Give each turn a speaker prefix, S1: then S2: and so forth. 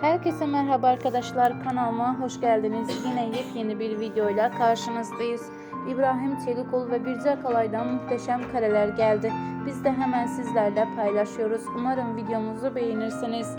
S1: Herkese merhaba arkadaşlar kanalıma hoş geldiniz. Yine yepyeni bir videoyla karşınızdayız. İbrahim Çelikol ve Birce Kalay'dan muhteşem kareler geldi. Biz de hemen sizlerle paylaşıyoruz. Umarım videomuzu beğenirsiniz.